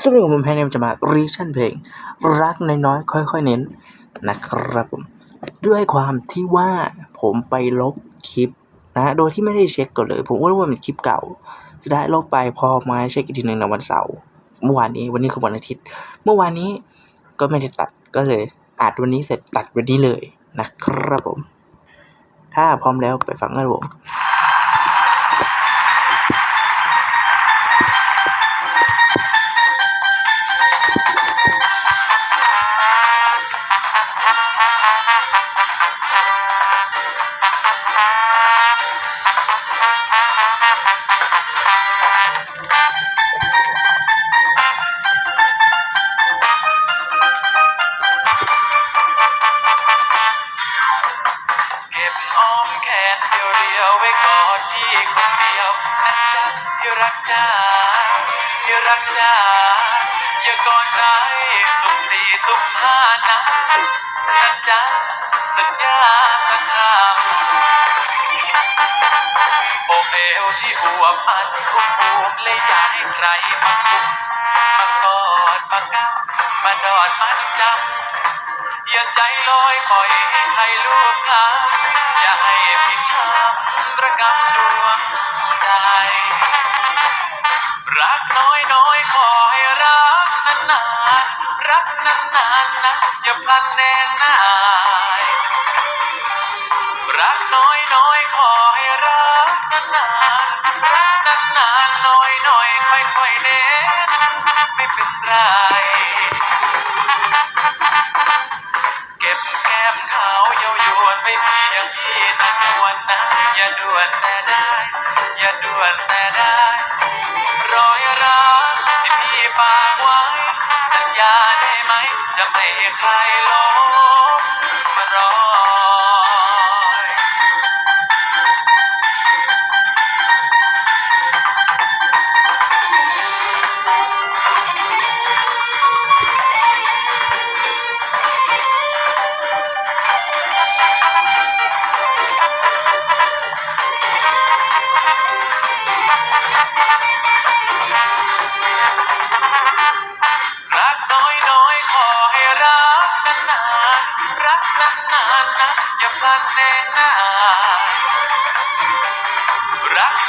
สรับผมแพนเนมจะมารีชั่นเพลง รักน้อยๆค่อยๆเน้นนะครับผมด้วยความที่ว่าผมไปลบคลิปนะโดยที่ไม่ได้เช็คก่อนเลย ผมก็รู้ว่ามันคลิปเก่า สุดท้ายลบไปพอมาเช็คอีกทีหนึ่งในวันเสาร์เมื่อวานนี้วันนี้คือวันอาทิตย์ เมื่อวานนี้ก็ไม่ได้ตัดก็เลยอัดวันนี้เสร็จตัดวันนี้เลยนะครับผม ถ้าพร้อมแล้วไปฟังกันผม อ้อมแขนเดียวเดียวไว้กอดพี่คนเดียวนะจ๊ะที่รักจ้าที่รักจ้าอย่ากอดใครสุขสี่สุขห้านะนะจ๊ะสัญญาสักคำโอเอวที่อวบอันคุมภูมิเลยอยากให้ใครมาคุมมากอดมากัมมาดอดมันจำอย่าใจลอยปล่อยให้ใครลูบคลำอย่าให้ นารักนานนานๆนะอย่าพลันแนงนายรักน้อยน้อยๆขอให้รักนานนานๆรักนานนานๆน้อยน้อยๆค่อยๆเน้นไม่เป็นไรเก็บแก้มขาวเยาวยวนไปเพียงที่นันวันนะอย่าด่วนแต่ได้ อย่าด่วนแต่ได้รอยรักที่พี่ฝากไว้ จะไม่ให้ใครลบมารอ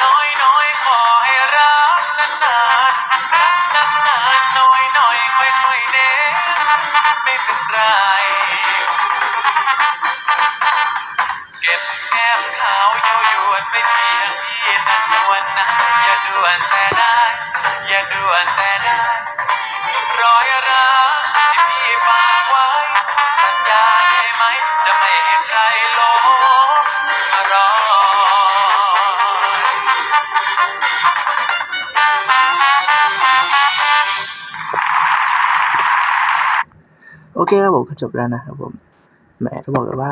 น้อยน้อยขอให้รักนานนานรักนานนานน้อยน้อยๆค่อยเน้นไม่เป็นไร เก็บแก้มขาวเย้ายวนไปเพียงที่นันนวลนะอย่าด่วนแต่ได้ อย่าด่วนแต่ได้รอยรัก โอเคครับผมก็จบแล้วนะครับผมแหมจะบอกเลยว่า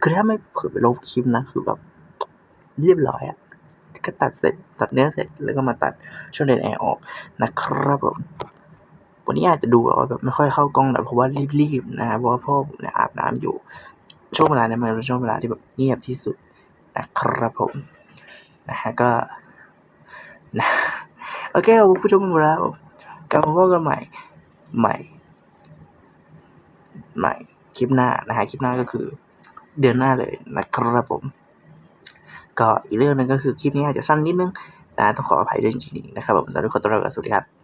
คือถ้าไม่เผื่อไปลบคลิปนะ คือแบบเรียบร้อยอะก็ตัดเสร็จตัดเนื้อเสร็จแล้วก็มาตัดช่วงเดนแอร์ออกนะครับผมวันนี้อาจจะดูแบบไม่ค่อยเข้ากล้องหน่อยเพราะว่ารีบๆนะครับเพราะว่าพ่อผมเนี่ยอาบน้ำอยู่ช่วงเวลาเนี่ยมันเป็นช่วงเวลาที่แบบเงียบที่สุดนะครับผมนะฮะก็นะโอเคครับผู้ชมหมดแล้วกลับมาพบกันใหม่ใหม่ ในคลิปหน้านะฮะคลิปหน้าก็คือเดือนหน้าเลยนะครับผม ก็อีกเรื่องหนึงก็คือคลิปนี้อาจจะสั้นนิดนึงนะต้องขออภัยด้วยจริงๆนะครับผมตอนนี้ขอตัวลาไปก่อนสวัสดีครับ